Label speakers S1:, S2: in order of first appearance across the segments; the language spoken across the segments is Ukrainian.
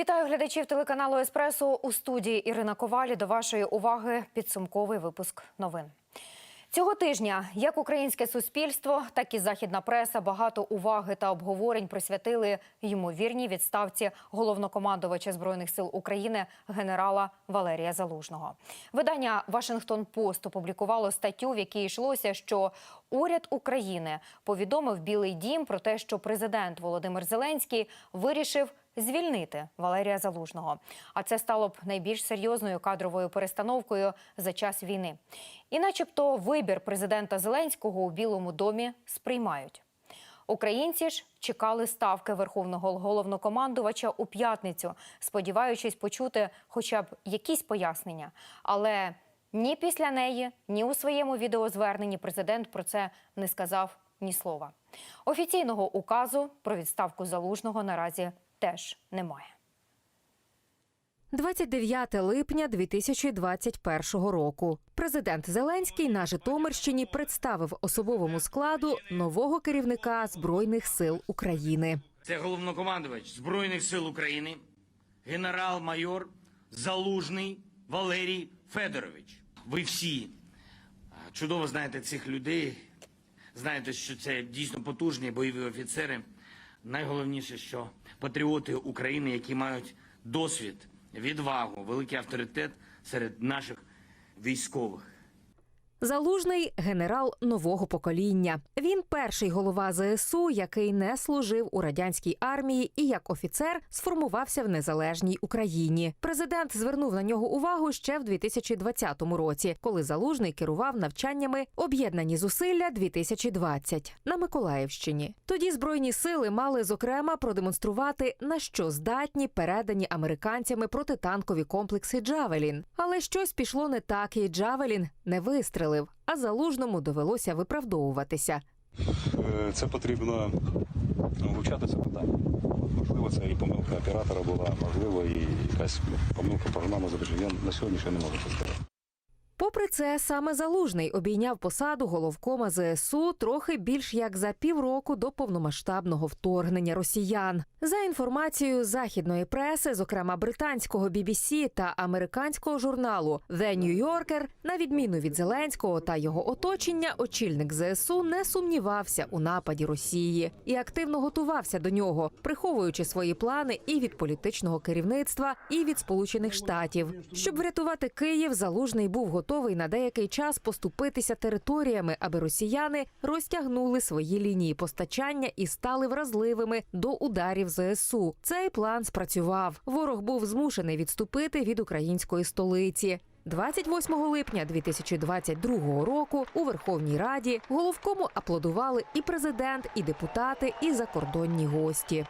S1: Вітаю глядачів телеканалу Еспресо у студії Ірина Ковалі. До вашої уваги підсумковий випуск новин. Цього тижня як українське суспільство, так і західна преса багато уваги та обговорень присвятили ймовірній відставці головнокомандувача збройних сил України генерала Валерія Залужного. Видання Вашингтон Пост опублікувало статтю, в якій йшлося, що уряд України повідомив Білий Дім про те, що президент Володимир Зеленський вирішив звільнити Валерія Залужного. А це стало б найбільш серйозною кадровою перестановкою за час війни. І, начебто, вибір президента Зеленського у Білому домі сприймають. Українці ж чекали ставки верховного головнокомандувача у п'ятницю, сподіваючись почути хоча б якісь пояснення. Але ні після неї, ні у своєму відеозверненні президент про це не сказав ні слова. Офіційного указу про відставку залужного наразі теж немає.
S2: 29 липня 2021 року. Президент Зеленський на Житомирщині представив особовому складу нового керівника збройних сил України.
S3: Це головнокомандувач Збройних сил України, генерал-майор Залужний Валерій Федорович. Ви всі чудово знаєте цих людей. Знаєте, що це дійсно потужні бойові офіцери. Найголовніше, що патріоти України, які мають досвід, відвагу, великий авторитет серед наших військових.
S2: Залужний генерал нового покоління. Він перший голова ЗСУ, який не служив у радянській армії і як офіцер сформувався в незалежній Україні. Президент звернув на нього увагу ще в 2020 році, коли залужний керував навчаннями Об'єднані зусилля 2020 на Миколаївщині. Тоді збройні сили мали зокрема продемонструвати на що здатні передані американцями протитанкові комплекси Джавелін. Але щось пішло не так, і Джавелін не вистрелив. А залужному довелося виправдовуватися.
S4: Е, Це потрібно вивчати це питання. Можливо, це і помилка оператора була, можливо, і якась помилка програми забезпечення. Я на сьогодні ще не можу це сказати.
S2: Попри це, саме залужний обійняв посаду головкома ЗСУ трохи більш як за півроку до повномасштабного вторгнення росіян. За інформацією західної преси, зокрема британського BBC та американського журналу The New Yorker, на відміну від Зеленського та його оточення, очільник ЗСУ не сумнівався у нападі Росії і активно готувався до нього, приховуючи свої плани і від політичного керівництва, і від Сполучених Штатів. Щоб врятувати Київ, залужний був готовий на деякий час поступитися територіями, аби росіяни розтягнули свої лінії постачання і стали вразливими до ударів ЗСУ. Цей план спрацював. Ворог був змушений відступити від української столиці. 28 липня 2022 року у Верховній Раді головкому аплодували і президент, і депутати, і закордонні гості.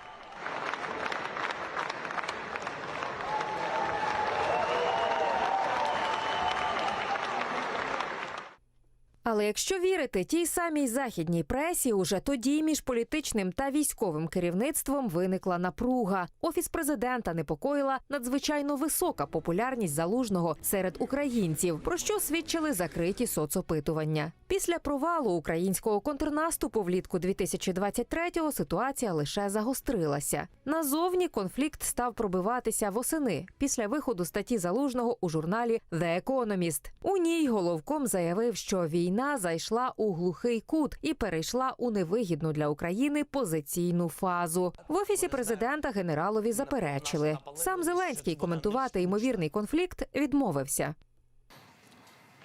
S2: Але якщо вірити тій самій західній пресі, уже тоді між політичним та військовим керівництвом виникла напруга. Офіс президента непокоїла надзвичайно висока популярність залужного серед українців, про що свідчили закриті соцопитування. Після провалу українського контрнаступу влітку 2023-го ситуація лише загострилася. Назовні конфлікт став пробиватися восени після виходу статті залужного у журналі The Economist. У ній головком заявив, що війна зайшла у глухий кут і перейшла у невигідну для України позиційну фазу. В офісі президента генералові заперечили. Сам Зеленський коментувати ймовірний конфлікт відмовився.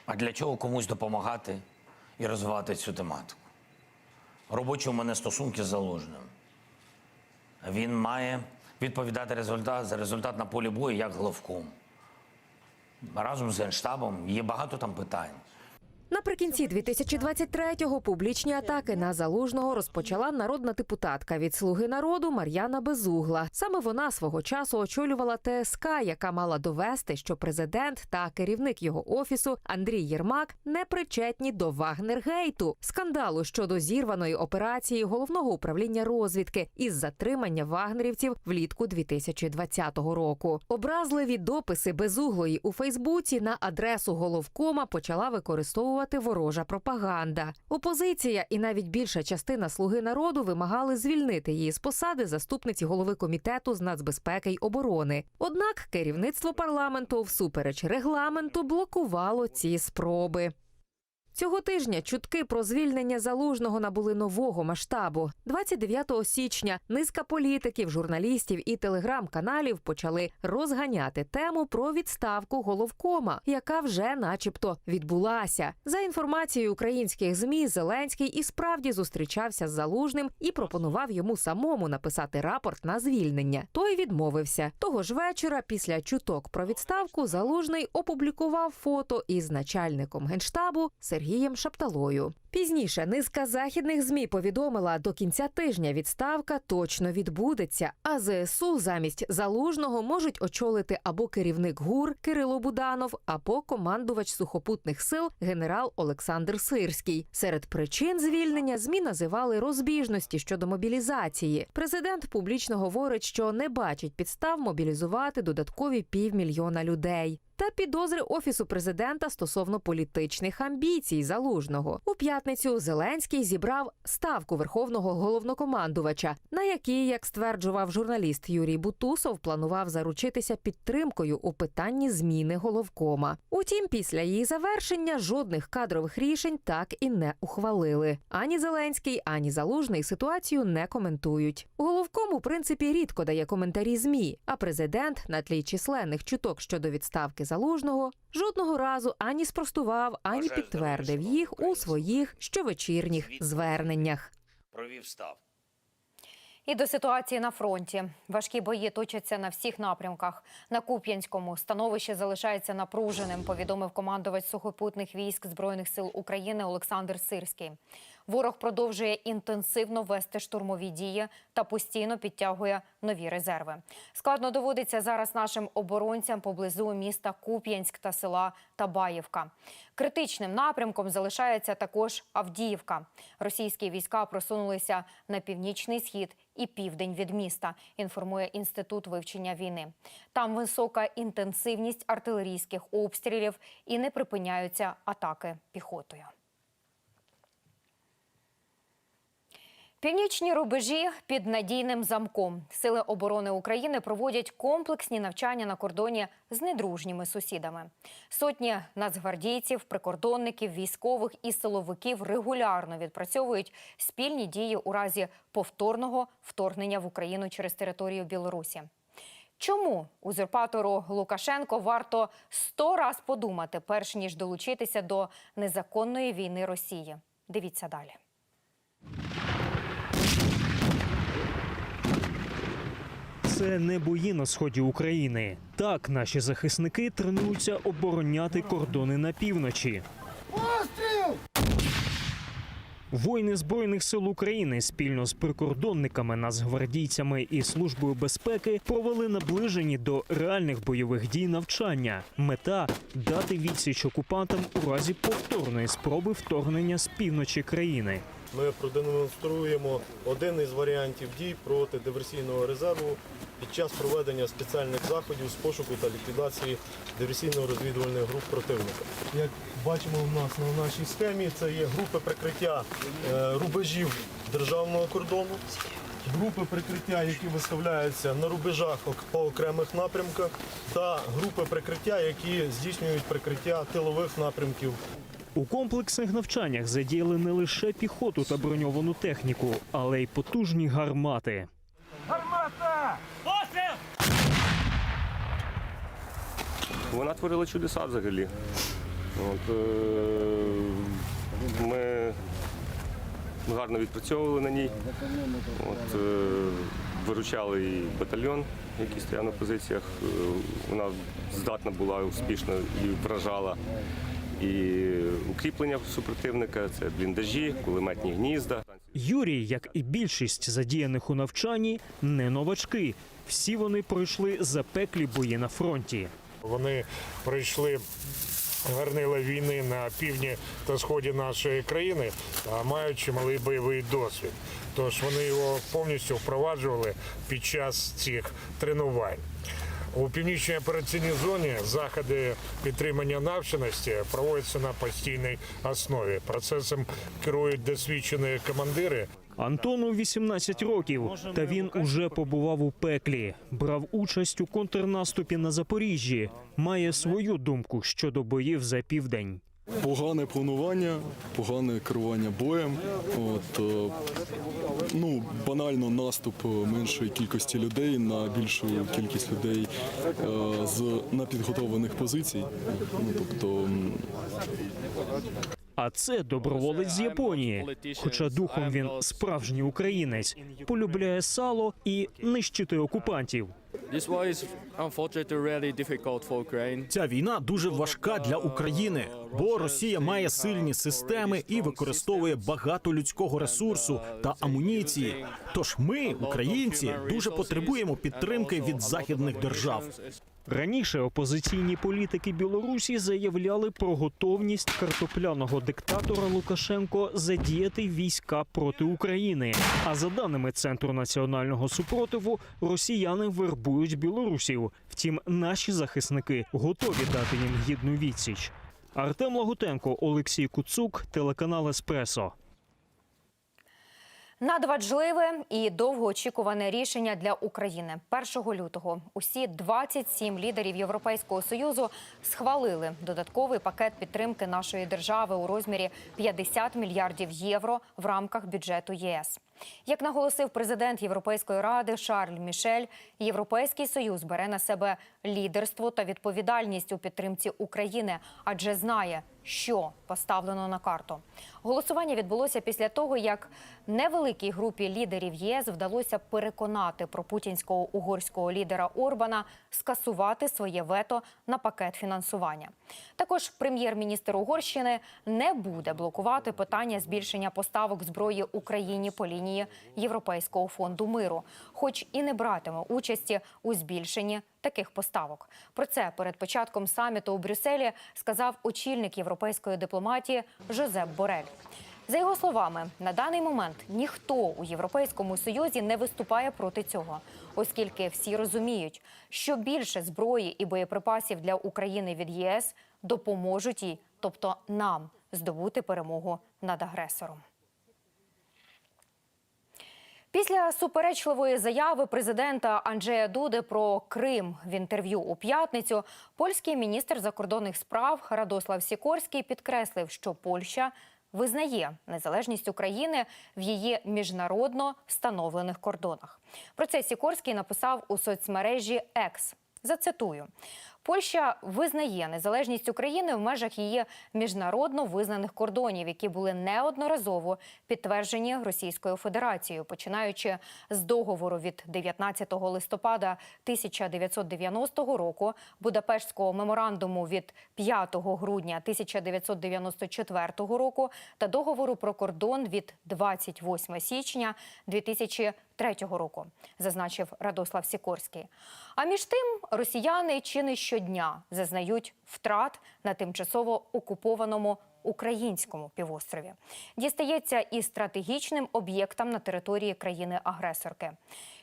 S3: А для чого комусь допомагати і розвивати цю тематику? Робочі у мене стосунки з заложним. Він має відповідати результат за результат на полі бою як главком. Разом з генштабом є багато там питань.
S2: Наприкінці 2023-го публічні атаки на залужного розпочала народна депутатка від слуги народу Мар'яна Безугла. Саме вона свого часу очолювала ТСК, яка мала довести, що президент та керівник його офісу Андрій Єрмак не причетні до Вагнергейту, скандалу щодо зірваної операції головного управління розвідки із затримання вагнерівців влітку 2020 року. Образливі дописи безуглої у Фейсбуці на адресу головкома почала використовувати просочувати ворожа пропаганда. Опозиція і навіть більша частина слуги народу вимагали звільнити її з посади заступниці голови комітету з нацбезпеки й оборони. Однак керівництво парламенту всупереч регламенту блокувало ці спроби. Цього тижня чутки про звільнення залужного набули нового масштабу. 29 січня низка політиків, журналістів і телеграм-каналів почали розганяти тему про відставку головкома, яка вже, начебто, відбулася. За інформацією українських змі, Зеленський і справді зустрічався з залужним і пропонував йому самому написати рапорт на звільнення. Той відмовився. Того ж вечора, після чуток про відставку, залужний опублікував фото із начальником генштабу Сергієм Шапталою. Пізніше низка західних змі повідомила, до кінця тижня відставка точно відбудеться. А ЗСУ замість залужного можуть очолити або керівник ГУР Кирило Буданов, або командувач сухопутних сил генерал Олександр Сирський. Серед причин звільнення змі називали розбіжності щодо мобілізації. Президент публічно говорить, що не бачить підстав мобілізувати додаткові півмільйона людей. Та підозри офісу президента стосовно політичних амбіцій залужного у п'ятницю. Зеленський зібрав ставку верховного головнокомандувача, на якій, як стверджував журналіст Юрій Бутусов, планував заручитися підтримкою у питанні зміни головкома. Утім, після її завершення жодних кадрових рішень так і не ухвалили. Ані Зеленський, ані Залужний ситуацію не коментують. Головком, у принципі, рідко дає коментарі змі. А президент на тлі численних чуток щодо відставки залужного жодного разу ані спростував, ані підтвердив їх у своїх щовечірніх зверненнях.
S5: провів став.
S1: І до ситуації на фронті. Важкі бої точаться на всіх напрямках. На Куп'янському становище залишається напруженим, повідомив командувач сухопутних військ Збройних сил України Олександр Сирський. Ворог продовжує інтенсивно вести штурмові дії та постійно підтягує нові резерви. Складно доводиться зараз нашим оборонцям поблизу міста Куп'янськ та села Табаївка. Критичним напрямком залишається також Авдіївка. Російські війська просунулися на північний схід і південь від міста. Інформує інститут вивчення війни. Там висока інтенсивність артилерійських обстрілів і не припиняються атаки піхотою. Північні рубежі під надійним замком. Сили оборони України проводять комплексні навчання на кордоні з недружніми сусідами. Сотні нацгвардійців, прикордонників, військових і силовиків регулярно відпрацьовують спільні дії у разі повторного вторгнення в Україну через територію Білорусі. Чому узурпатору Лукашенко варто сто раз подумати, перш ніж долучитися до незаконної війни Росії? Дивіться далі.
S6: Це не бої на сході України. Так, наші захисники тренуються обороняти кордони на півночі. Воїни збройних сил України спільно з прикордонниками, нацгвардійцями і службою безпеки провели наближені до реальних бойових дій навчання. Мета дати відсіч окупантам у разі повторної спроби вторгнення з півночі країни.
S7: Ми продемонструємо один із варіантів дій проти диверсійного резерву під час проведення спеціальних заходів з пошуку та ліквідації диверсійно-розвідувальних груп противника. Як бачимо в нас на нашій схемі, це є групи прикриття е, рубежів державного кордону, групи прикриття, які виставляються на рубежах по окремих напрямках, та групи прикриття, які здійснюють прикриття тилових напрямків
S6: У комплексних навчаннях задіяли не лише піхоту та броньовану техніку, але й потужні гармати.
S8: Вона творила чудеса взагалі. От, е, ми гарно відпрацьовували на ній. От, е, виручали і батальйон, який стояв на позиціях. Е, Вона здатна була успішно і вражала. І укріплення супротивника це бліндажі, кулеметні гнізда.
S6: Юрій, як і більшість задіяних у навчанні, не новачки. Всі вони пройшли запеклі бої на фронті.
S9: Вони пройшли гарнила війни на півдні та сході нашої країни, а мають чималий бойовий досвід. Тож вони його повністю впроваджували під час цих тренувань. У північній операційній зоні заходи підтримання навченості проводяться на постійній основі. Процесом керують досвідчені командири.
S6: Антону 18 років, та він уже побував у пеклі, брав участь у контрнаступі на Запоріжжі. Має свою думку щодо боїв за південь.
S5: Погане планування, погане керування боєм. От, е, ну, банально наступ е, меншої кількості людей на більшу кількість людей е, з напідготовлених позицій. Ну, тобто,
S6: А це доброволець з Японії. Хоча духом він справжній українець, полюбляє сало і нищити окупантів.
S10: Ця війна дуже важка для України, бо Росія має сильні системи і використовує багато людського ресурсу та амуніції. Тож ми, українці, дуже потребуємо підтримки від західних держав.
S6: Раніше опозиційні політики Білорусі заявляли про готовність картопляного диктатора Лукашенко задіяти війська проти України. А за даними Центру національного супротиву, росіяни вербують білорусів. Втім, наші захисники готові дати їм гідну відсіч. Артем Лагутенко, Олексій Куцук, телеканал Еспресо.
S1: Надважливе і довгоочікуване рішення для України 1 лютого. Усі 27 лідерів Європейського союзу схвалили додатковий пакет підтримки нашої держави у розмірі 50 мільярдів євро в рамках бюджету ЄС. Як наголосив президент Європейської ради Шарль Мішель, Європейський союз бере на себе лідерство та відповідальність у підтримці України, адже знає, що поставлено на карту. Голосування відбулося після того, як невеликій групі лідерів ЄС вдалося переконати пропутінського угорського лідера Орбана скасувати своє вето на пакет фінансування. Також прем'єр-міністр Угорщини не буде блокувати питання збільшення поставок зброї Україні по лінії Європейського фонду миру, хоч і не братиме участі у збільшенні таких поставок. Про це перед початком саміту у Брюсселі сказав очільник європейської дипломатії Жозеп Борель. За його словами, на даний момент ніхто у Європейському Союзі не виступає проти цього, оскільки всі розуміють, що більше зброї і боєприпасів для України від ЄС допоможуть їй, тобто нам, здобути перемогу над агресором. Після суперечливої заяви президента Анджея Дуди про Крим в інтерв'ю у п'ятницю польський міністр закордонних справ Радослав Сікорський підкреслив, що Польща визнає незалежність України в її міжнародно встановлених кордонах. Про це Сікорський написав у соцмережі X. Зацитую. Польща визнає незалежність України в межах її міжнародно визнаних кордонів, які були неодноразово підтверджені Російською Федерацією, починаючи з договору від 19 листопада 1990 року, Будапештського меморандуму від 5 грудня 1994 року та договору про кордон від 28 січня 2003 року, зазначив Радослав Сікорський. А між тим росіяни чи не щодня зазнають втрат на тимчасово окупованому українському півострові. Дістається і стратегічним об'єктам на території країни-агресорки.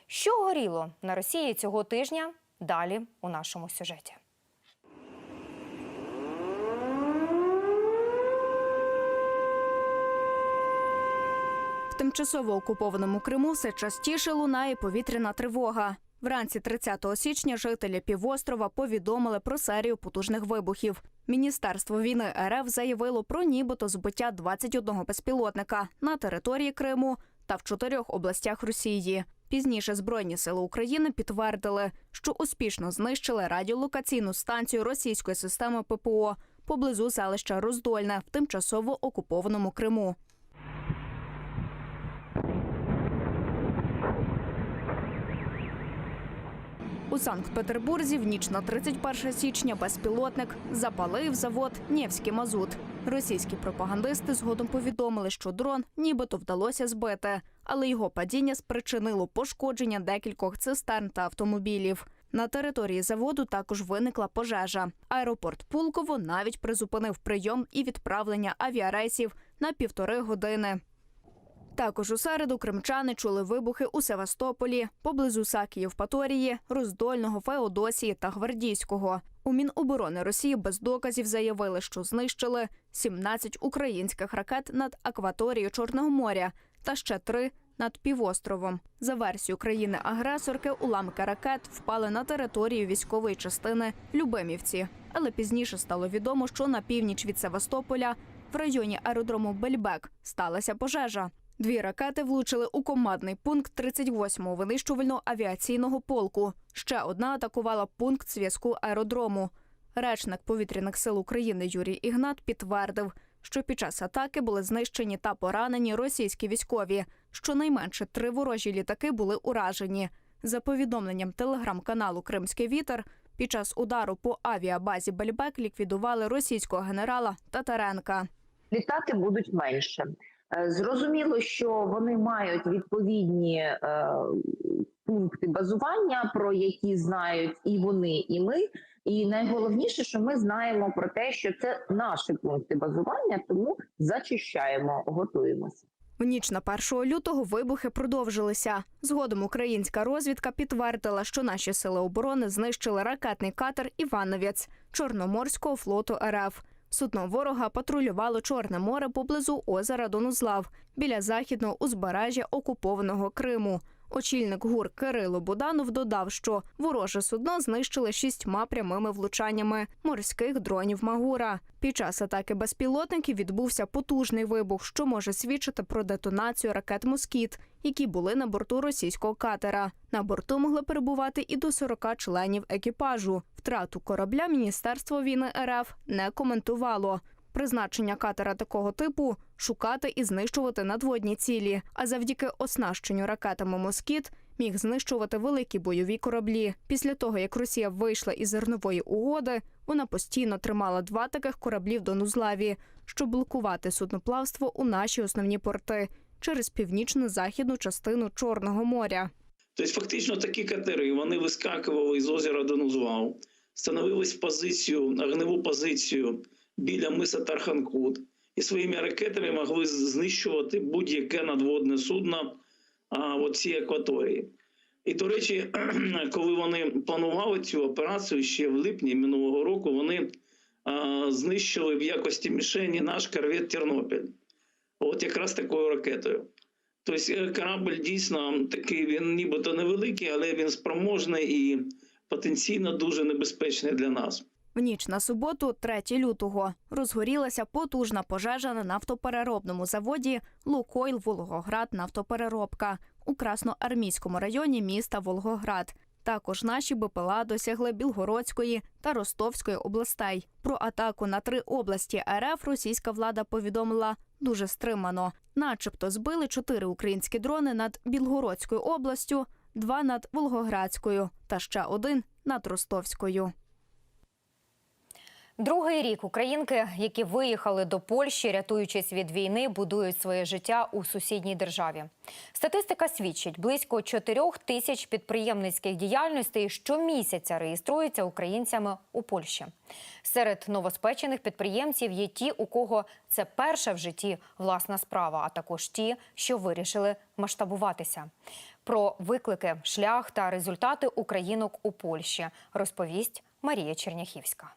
S1: Що горіло на Росії цього тижня? Далі у нашому сюжеті.
S11: Тимчасово окупованому Криму все частіше лунає повітряна тривога. Вранці 30 січня жителі півострова повідомили про серію потужних вибухів. Міністерство війни РФ заявило про нібито збиття 21 безпілотника на території Криму та в чотирьох областях Росії. Пізніше Збройні сили України підтвердили, що успішно знищили радіолокаційну станцію російської системи ППО поблизу селища Роздольне в тимчасово окупованому Криму. У Санкт-Петербурзі в ніч на 31 січня безпілотник запалив завод «Нєвський мазут. Російські пропагандисти згодом повідомили, що дрон нібито вдалося збити, але його падіння спричинило пошкодження декількох цистерн та автомобілів. На території заводу також виникла пожежа. Аеропорт Пулково навіть призупинив прийом і відправлення авіарейсів на півтори години. Також у середу кримчани чули вибухи у Севастополі, поблизу Саки Євпаторії, Роздольного, Феодосії та Гвардійського. У Міноборони Росії без доказів заявили, що знищили 17 українських ракет над акваторією Чорного моря та ще три над півостровом. За версією країни-агресорки, уламки ракет впали на територію військової частини Любимівці. Але пізніше стало відомо, що на північ від Севастополя в районі аеродрому Бельбек сталася пожежа. Дві ракети влучили у командний пункт 38-го винищувального авіаційного полку. Ще одна атакувала пункт зв'язку аеродрому. Речник повітряних сил України Юрій Ігнат підтвердив, що під час атаки були знищені та поранені російські військові. Щонайменше три ворожі літаки були уражені. За повідомленням телеграм-каналу Кримський вітер, під час удару по авіабазі Бельбек ліквідували російського генерала Татаренка.
S12: літати будуть менше. Е, Зрозуміло, що вони мають відповідні е, пункти базування, про які знають і вони, і ми. І найголовніше, що ми знаємо про те, що це наші пункти базування, тому зачищаємо, готуємося.
S11: В ніч на 1 лютого вибухи продовжилися. Згодом українська розвідка підтвердила, що наші сили оборони знищили ракетний катер Івановець Чорноморського флоту РФ. Судно ворога патрулювало Чорне море поблизу озера Донузлав біля західного узбережжя окупованого Криму. Очільник ГУР Кирило Буданов додав, що вороже судно знищили шістьма прямими влучаннями морських дронів Магура. Під час атаки безпілотників відбувся потужний вибух, що може свідчити про детонацію ракет Москіт, які були на борту російського катера. На борту могли перебувати і до 40 членів екіпажу. Втрату корабля Міністерство війни РФ не коментувало. Призначення катера такого типу шукати і знищувати надводні цілі, а завдяки оснащенню ракетами Москіт міг знищувати великі бойові кораблі. Після того як Росія вийшла із зернової угоди, вона постійно тримала два таких кораблі в Донузлаві, щоб блокувати судноплавство у наші основні порти через північно-західну частину Чорного моря.
S13: Тобто, фактично, такі катери вони вискакували із озера Донузвал, становились в позицію, огневу позицію біля миса Тарханкут і своїми ракетами могли знищувати будь-яке надводне судно а, в цій акваторії. І, до речі, коли вони планували цю операцію ще в липні минулого року, вони а, знищили в якості мішені наш корвет Тернопіль. От якраз такою ракетою. Тобто е, корабль дійсно такий, він нібито невеликий, але він спроможний і потенційно дуже небезпечний для нас.
S11: В ніч на суботу, 3 лютого, розгорілася потужна пожежа на нафтопереробному заводі Лукойл Волгоград Нафтопереробка у Красноармійському районі міста Волгоград. Також наші БПЛА досягли Білгородської та Ростовської областей. Про атаку на три області РФ російська влада повідомила дуже стримано. Начебто збили чотири українські дрони над Білгородською областю, два над Волгоградською та ще один над Ростовською.
S1: Другий рік українки, які виїхали до Польщі, рятуючись від війни, будують своє життя у сусідній державі. Статистика свідчить, близько 4 тисяч підприємницьких діяльностей щомісяця реєструються українцями у Польщі. Серед новоспечених підприємців є ті, у кого це перша в житті власна справа, а також ті, що вирішили масштабуватися. Про виклики, шлях та результати українок у Польщі розповість Марія Черняхівська.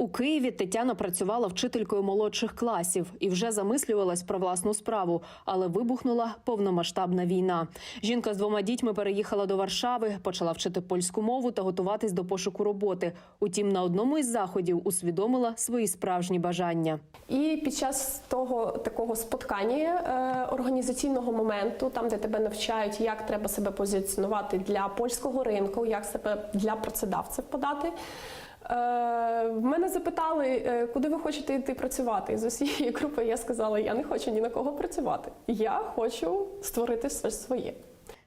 S14: У Києві Тетяна працювала вчителькою молодших класів і вже замислювалась про власну справу, але вибухнула повномасштабна війна. Жінка з двома дітьми переїхала до Варшави, почала вчити польську мову та готуватись до пошуку роботи. Утім, на одному із заходів усвідомила свої справжні бажання.
S15: І під час того такого споткання е, організаційного моменту, там де тебе навчають, як треба себе позиціонувати для польського ринку, як себе для працедавців подати. Е, в мене запитали, е, куди ви хочете йти працювати. З усієї групи я сказала, я не хочу ні на кого працювати. Я хочу створити щось своє.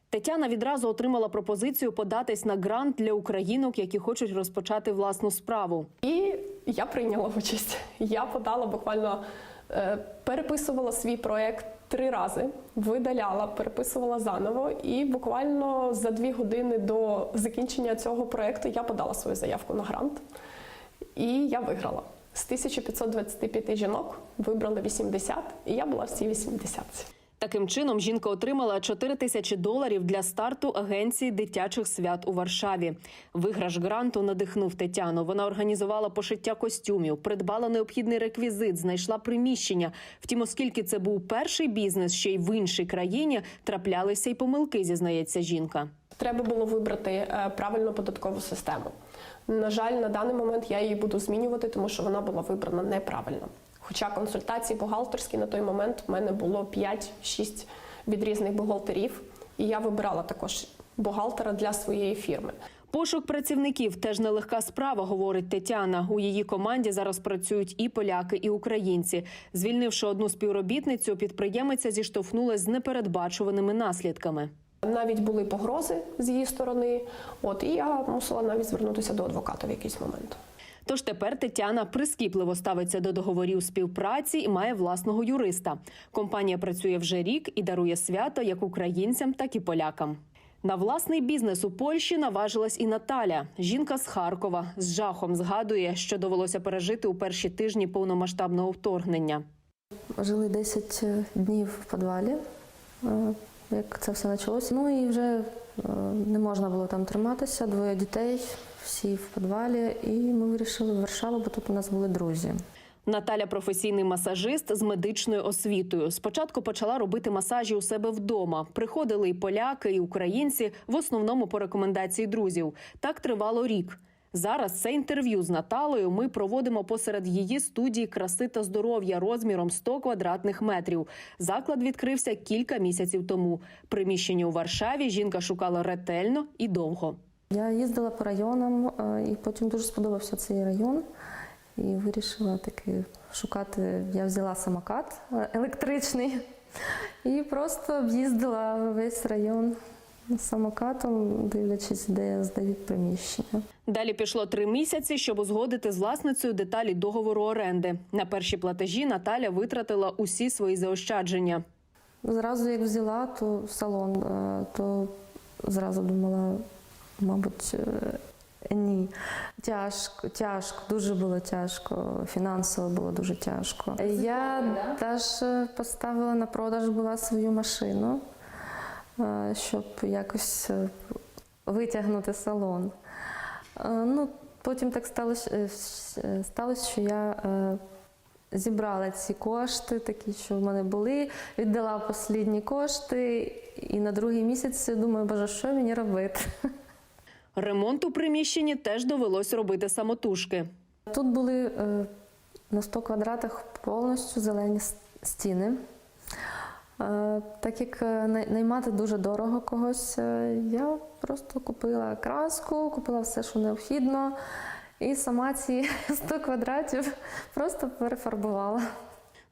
S14: Тетяна відразу отримала пропозицію податись на грант для українок, які хочуть розпочати власну справу.
S15: І я прийняла участь. Я подала буквально е, переписувала свій проект три рази, видаляла, переписувала заново, і буквально за дві години до закінчення цього проекту я подала свою заявку на грант, і я виграла. З 1525 жінок вибрали 80, і я була в цій 80.
S14: Таким чином, жінка отримала 4 тисячі доларів для старту агенції дитячих свят у Варшаві. Виграш гранту надихнув Тетяну. Вона організувала пошиття костюмів, придбала необхідний реквізит, знайшла приміщення. Втім, оскільки це був перший бізнес, ще й в іншій країні траплялися й помилки, зізнається жінка.
S15: Треба було вибрати е, правильну податкову систему. На жаль, на даний момент я її буду змінювати, тому що вона була вибрана неправильно. Хоча консультації бухгалтерські на той момент в мене було 5-6 від різних бухгалтерів, і я вибирала також бухгалтера для своєї фірми.
S14: Пошук працівників теж нелегка справа, говорить Тетяна. У її команді зараз працюють і поляки, і українці. Звільнивши одну співробітницю, підприємиця зіштовхнулася з непередбачуваними наслідками.
S15: Навіть були погрози з її сторони, от і я мусила навіть звернутися до адвоката в якийсь момент.
S14: Тож тепер Тетяна прискіпливо ставиться до договорів співпраці і має власного юриста. Компанія працює вже рік і дарує свято як українцям, так і полякам. На власний бізнес у Польщі наважилась і Наталя. Жінка з Харкова з жахом згадує, що довелося пережити у перші тижні повномасштабного вторгнення.
S16: Жили 10 днів в підвалі, е, як це все почалося. Ну і вже е, не можна було там триматися, двоє дітей, всі в підвалі. І ми вирішили в Варшаву, бо тут у нас були друзі.
S14: Наталя професійний масажист з медичною освітою. Спочатку почала робити масажі у себе вдома. Приходили і поляки, і українці, в основному по рекомендації друзів. Так тривало рік. Зараз це інтерв'ю з Наталою ми проводимо посеред її студії краси та здоров'я розміром 100 квадратних метрів. Заклад відкрився кілька місяців тому. Приміщення у Варшаві жінка шукала ретельно і довго.
S16: Я їздила по районам, е, і потім дуже сподобався цей район. І вирішила таки шукати. Я взяла самокат е, електричний і просто об'їздила весь район самокатом, дивлячись, де здають приміщення.
S14: Далі пішло три місяці, щоб узгодити з власницею деталі договору оренди. На перші платежі Наталя витратила усі свої заощадження.
S16: Зразу як взяла, то салон, е, то зразу думала, мабуть, е, ні. Тяжко, тяжко, дуже було тяжко. Фінансово було дуже тяжко. Я теж поставила на продаж була свою машину, е, щоб якось е, витягнути салон. Е, Ну, потім так сталося, е, е, сталося що я е, зібрала ці кошти, такі, що в мене були, віддала останні кошти, і на другий місяць думаю, боже, що мені робити?
S14: Ремонт у приміщенні теж довелось робити самотужки.
S16: Тут були е, на 100 квадратах повністю зелені стіни. Е, Так як е, наймати дуже дорого когось, я просто купила краску, купила все, що необхідно, і сама ці 100 квадратів просто перефарбувала.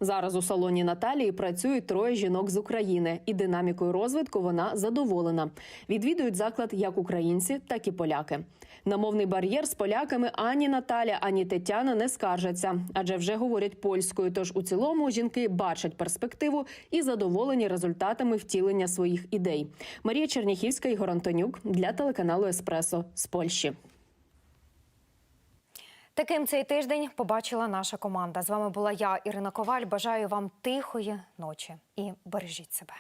S14: Зараз у салоні Наталії працюють троє жінок з України, і динамікою розвитку вона задоволена. Відвідують заклад як українці, так і поляки. На мовний бар'єр з поляками ані Наталя, ані Тетяна не скаржаться, адже вже говорять польською. Тож у цілому жінки бачать перспективу і задоволені результатами втілення своїх ідей. Марія Черніхівська, Ігор Антонюк для телеканалу Еспресо з Польщі.
S1: Таким цей тиждень побачила наша команда. З вами була я, Ірина Коваль. Бажаю вам тихої ночі і бережіть себе.